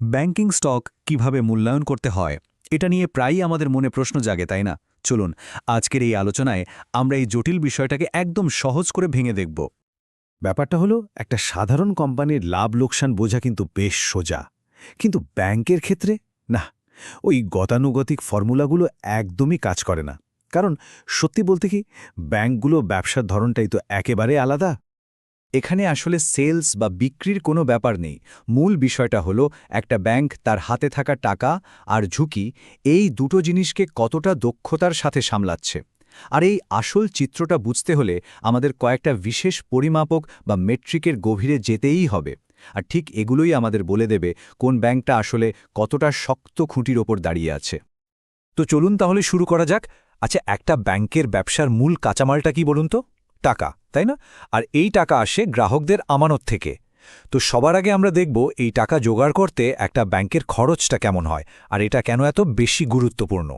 Banking stock কীভাবে মূল্যায়ন করতে হয়, এটা নিয়ে প্রায়ই আমাদের মনে প্রশ্ন জাগে, তাই না? চলুন, আজকের এই আলোচনায় আমরা এই জটিল বিষয়টাকে একদম সহজ করে ভেঙে দেখব। ব্যাপারটা হলো, একটা সাধারণ কোম্পানির লাভ লোকসান বোঝা কিন্তু বেশ সোজা। কিন্তু ব্যাংকের ক্ষেত্রে? না ওই গতানুগতিক ফর্মুলাগুলো একদমই কাজ করে না। কারণ সত্যি বলতে কি, ব্যাংকগুলো ব্যবসার ধরনটাই তো একেবারে আলাদা। এখানে আসলে সেলস বা বিক্রির কোনো ব্যাপার নেই। মূল বিষয়টা হলো, একটা ব্যাংক তার হাতে থাকা টাকা আর ঝুঁকি, এই দুটো জিনিসকে কতটা দক্ষতার সাথে সামলাচ্ছে। আর এই আসল চিত্রটা বুঝতে হলে আমাদের কয়েকটা বিশেষ পরিমাপক বা মেট্রিকের গভীরে যেতেই হবে। আর ঠিক এগুলোই আমাদের বলে দেবে কোন ব্যাংকটা আসলে কতটা শক্ত খুঁটির ওপর দাঁড়িয়ে আছে। তো চলুন তাহলে শুরু করা যাক। আচ্ছা একটা ব্যাংকের ব্যবসার মূল কাঁচামালটা কি বলুন তো? টাকা। তাই না? আর এই টাকা আসে গ্রাহকদের আমানত থেকে। তো সবার আগে আমরা দেখব এই টাকা জোগাড় করতে একটা ব্যাংকের খরচটা কেমন হয়, আর এটা কেন এত বেশি গুরুত্বপূর্ণ?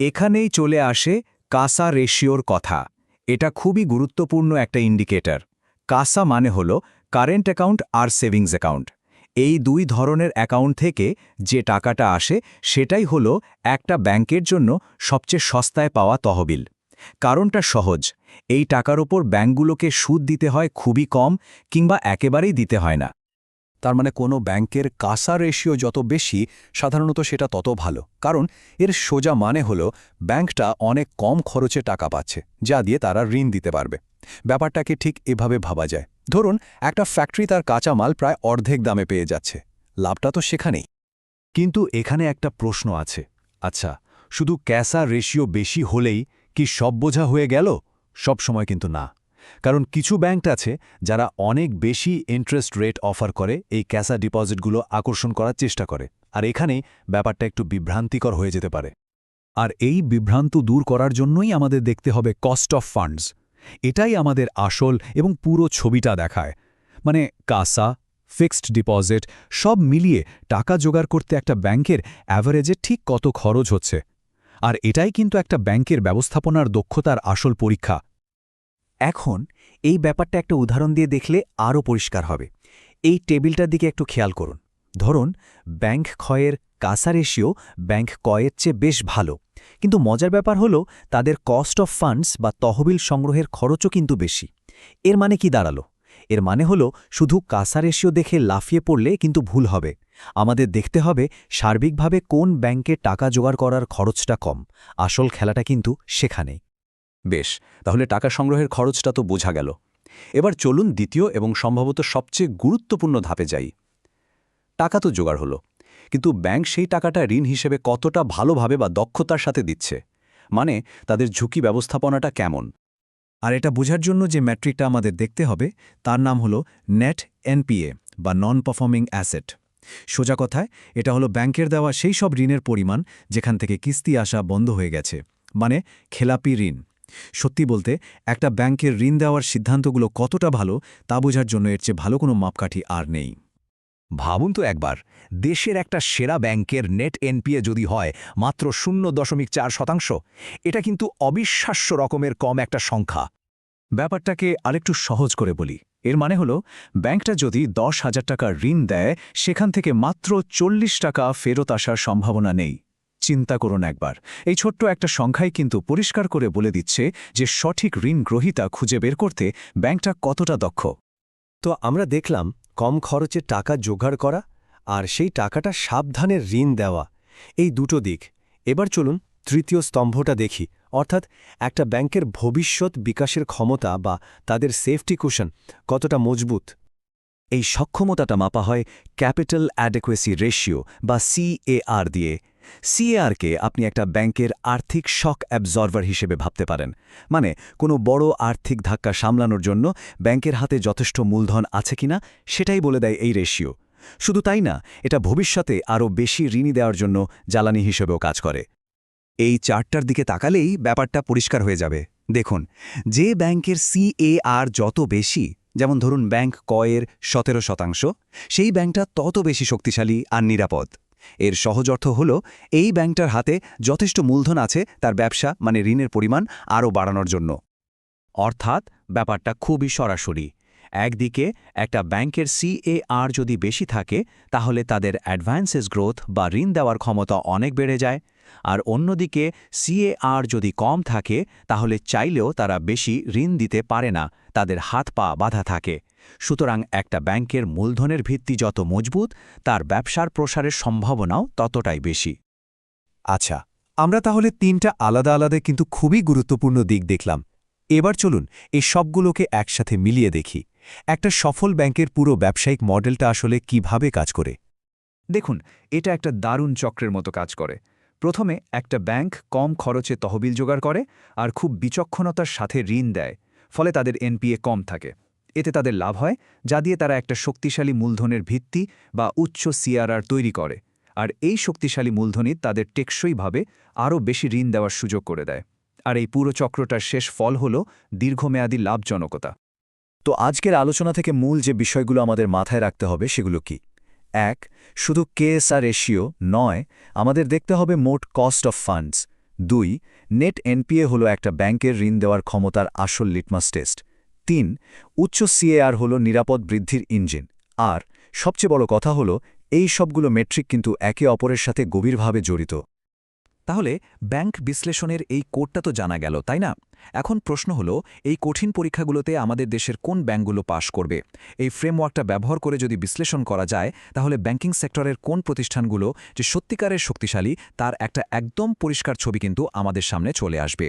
এখানেই চলে আসে কাসা রেশিওর কথা। এটা খুবই গুরুত্বপূর্ণ একটা ইন্ডিকেটর। কাসা মানে হল কারেন্ট অ্যাকাউন্ট আর সেভিংস অ্যাকাউন্ট। এই দুই ধরনের অ্যাকাউন্ট থেকে যে টাকাটা আসে সেটাই হল একটা ব্যাংকের জন্য সবচেয়ে সস্তায় পাওয়া তহবিল। কারণটা সহজ। এই টাকার ওপর ব্যাংকগুলোকে সুদ দিতে হয় খুবই কম কিংবা একেবারেই দিতে হয় না। তার মানে কোনো ব্যাংকের কাসা রেশিও যত বেশি, সাধারণত সেটা তত ভালো। কারণ এর সোজা মানে হল ব্যাংকটা অনেক কম খরচে টাকা পাচ্ছে, যা দিয়ে তারা ঋণ দিতে পারবে। ব্যাপারটাকে ঠিক এভাবে ভাবা যায়। ধরুন, একটা ফ্যাক্টরি তার কাঁচামাল প্রায় অর্ধেক দামে পেয়ে যাচ্ছে। লাভটা তো সেখানেই। কিন্তু এখানে একটা প্রশ্ন আছে। আচ্ছা শুধু ক্যাসা রেশিও বেশি হলেই কি সব বোঝা হয়ে গেল? সব সময় কিন্তু না। কারণ কিছু ব্যাংক আছে যারা অনেক বেশি ইন্টারেস্ট রেট অফার করে, এই ক্যাসা ডিপোজিটগুলো আকর্ষণ করার চেষ্টা করে। আর এখানেই ব্যাপারটা একটু বিভ্রান্তিকর হয়ে যেতে পারে। আর এই বিভ্রান্ত দূর করার জন্যই আমাদের দেখতে হবে কস্ট অফ ফান্ডস এটাই আমাদের আসল এবং পুরো ছবিটা দেখায়। মানে কাসা ফিক্সড ডিপোজিট সব মিলিয়ে টাকা জোগাড় করতে একটা ব্যাংকের অ্যাভারেজে ঠিক কত খরচ হচ্ছে। আর এটাই কিন্তু একটা ব্যাংকের ব্যবস্থাপনার দক্ষতার আসল পরীক্ষা। এখন এই ব্যাপারটা একটা উদাহরণ দিয়ে দেখলে আরও পরিষ্কার হবে। এই টেবিলটার দিকে একটু খেয়াল করুন। ধরুন, ব্যাংক ক্ষয়ের কাসা রেশিও ব্যাংক কয়ের চেয়ে বেশ ভালো। কিন্তু মজার ব্যাপার হলো, তাদের কস্ট অফ ফান্ডস বা তহবিল সংগ্রহের খরচও কিন্তু বেশি। এর মানে কি দাঁড়াল? এর মানে হলো, শুধু কাসা রেশিও দেখে লাফিয়ে পড়লে কিন্তু ভুল হবে। আমাদের দেখতে হবে সার্বিকভাবে কোন ব্যাংকে টাকা জোগাড় করার খরচটা কম। আসল খেলাটা কিন্তু সেখানেই বেশ, তাহলে টাকা সংগ্রহের খরচটা তো বোঝা গেল। এবার চলুন দ্বিতীয় এবং সম্ভবত সবচেয়ে গুরুত্বপূর্ণ ধাপে যাই। টাকা তো জোগাড় হলো, কিন্তু ব্যাংক সেই টাকাটা ঋণ হিসেবে কতটা ভালোভাবে বা দক্ষতার সাথে দিচ্ছে? মানে তাদের ঝুঁকি ব্যবস্থাপনাটা কেমন? আর এটা বোঝার জন্য যে ম্যাট্রিকটা আমাদের দেখতে হবে, তার নাম হলো নেট এনপিএ বা নন পারফর্মিং অ্যাসেট। সোজা কথায়, এটা হলো ব্যাংকের দেওয়া সেই সব ঋণের পরিমাণ যেখান থেকে কিস্তি আসা বন্ধ হয়ে গেছে মানে খেলাপি ঋণ। সত্যি বলতে, একটা ব্যাংকের ঋণ দেওয়ার সিদ্ধান্তগুলো কতটা ভালো তা বোঝার জন্য এর চেয়ে ভালো কোনো মাপকাঠি আর নেই। ভাবুন তো একবার, দেশের একটা সেরা ব্যাংকের নেট এনপিএ যদি হয় মাত্র শূন্য দশমিক চার শতাংশ, এটা কিন্তু অবিশ্বাস্য রকমের কম একটা সংখ্যা। ব্যাপারটাকে আরেকটু সহজ করে বলি এর মানে হলো, ব্যাংকটা যদি দশ হাজার টাকা ঋণ দেয়, সেখান থেকে মাত্র চল্লিশ টাকা ফেরত আসার সম্ভাবনা নেই। চিন্তা করুন একবার। এই ছোট্ট একটা সংখ্যাই কিন্তু পরিষ্কার করে বলে দিচ্ছে যে সঠিক ঋণ গ্রহীতা খুঁজে বের করতে ব্যাংকটা কতটা দক্ষ। তো আমরা দেখলাম, কম খরচে টাকা জোগাড় করা আর সেই টাকাটা সাবধানে ঋণ দেওয়া। এই দুটো দিক। এবার চলুন তৃতীয় স্তম্ভটা দেখি। অর্থাৎ একটা ব্যাংকের ভবিষ্যৎ বিকাশের ক্ষমতা বা তাদের সেফটি কুশন কতটা মজবুত। এই সক্ষমতাটা মাপা হয় ক্যাপিটাল অ্যাডেকুয়েসি রেশিও বা সিএআর দিয়ে। সিএআরকে আপনি একটা ব্যাংকের আর্থিক শক অ্যাবজর্ভার হিসেবে ভাবতে পারেন। মানে কোনো বড় আর্থিক ধাক্কা সামলানোর জন্য ব্যাংকের হাতে যথেষ্ট মূলধন আছে কিনা সেটাই বলে দেয় এই রেশিও। শুধু তাই না, এটা ভবিষ্যতে আরও বেশি ঋণী দেওয়ার জন্য জ্বালানি হিসেবেও কাজ করে। এই চার্টটার দিকে তাকালেই ব্যাপারটা পরিষ্কার হয়ে যাবে। দেখুন, যে ব্যাংকের সিএআর যত বেশি, যেমন ধরুন ব্যাংক কয়ের সতেরো শতাংশ, সেই ব্যাংকটা তত বেশি শক্তিশালী আর নিরাপদ। এর সহজ অর্থ হল, এই ব্যাংকটার হাতে যথেষ্ট মূলধন আছে, তার ব্যবসা মানে ঋণের পরিমাণ, আরও বাড়ানোর জন্য। অর্থাৎ, ব্যাপারটা খুবই সরাসরি। একদিকে একটা ব্যাংকের সিএআর যদি বেশি থাকে, তাহলে তাদের অ্যাডভান্সেস গ্রোথ বা ঋণ দেওয়ার ক্ষমতা অনেক বেড়ে যায়। আর অন্যদিকে সিএআর যদি কম থাকে, তাহলে চাইলেও তারা বেশি ঋণ দিতে পারে না, তাদের হাত পা বাধা থাকে। সুতরাং একটা ব্যাংকের মূলধনের ভিত্তি যত মজবুত, তার ব্যবসার প্রসারের সম্ভাবনাও ততটাই বেশি। আচ্ছা আমরা তাহলে তিনটা আলাদা আলাদা কিন্তু খুবই গুরুত্বপূর্ণ দিক দেখলাম। এবার চলুন এই সবগুলোকে একসাথে মিলিয়ে দেখি। একটা সফল ব্যাংকের পুরো ব্যবসায়িক মডেলটা আসলে কীভাবে কাজ করে? দেখুন, এটা একটা দারুণ চক্রের মতো কাজ করে। প্রথমে একটা ব্যাংক কম খরচে তহবিল জোগাড় করে আর খুব বিচক্ষণতার সাথে ঋণ দেয়, ফলে তাদের এনপিএ কম থাকে। এতে তাদের লাভ হয়, যা দিয়ে তারা একটা শক্তিশালী মূলধনের ভিত্তি বা উচ্চ সিআরআর তৈরি করে। আর এই শক্তিশালী মূলধনই তাদের টেকসইভাবে আরও বেশি ঋণ দেওয়ার সুযোগ করে দেয়। আর এই পুরো চক্রটার শেষ ফল হল দীর্ঘমেয়াদী লাভজনকতা। তো আজকের আলোচনা থেকে মূল যে বিষয়গুলো আমাদের মাথায় রাখতে হবে সেগুলো কি? এক, শুধু কেএসআর রেশিও নয়, আমাদের দেখতে হবে মোট কস্ট অফ ফান্ডস। দুই, নেট এনপিএ হলো একটা ব্যাংকের ঋণ দেওয়ার ক্ষমতার আসল লিটমাস টেস্ট। তিন, উচ্চ সিএআর হলো নিরাপদ বৃদ্ধির ইঞ্জিন। আর, সবচেয়ে বড় কথা হলো, এই সবগুলো মেট্রিক কিন্তু একে অপরের সাথে গভীরভাবে জড়িত। তাহলে ব্যাংক বিশ্লেষণের এই কোডটা তো জানা গেল, তাই না? এখন প্রশ্ন হলো, এই কঠিন পরীক্ষাগুলোতে আমাদের দেশের কোন ব্যাংকগুলো পাশ করবে? এই ফ্রেমওয়ার্কটা ব্যবহার করে যদি বিশ্লেষণ করা যায়, তাহলে ব্যাংকিং সেক্টরের কোন প্রতিষ্ঠানগুলো যে সত্যিকারের শক্তিশালী, তার একটা একদম পরিষ্কার ছবি কিন্তু আমাদের সামনে চলে আসবে।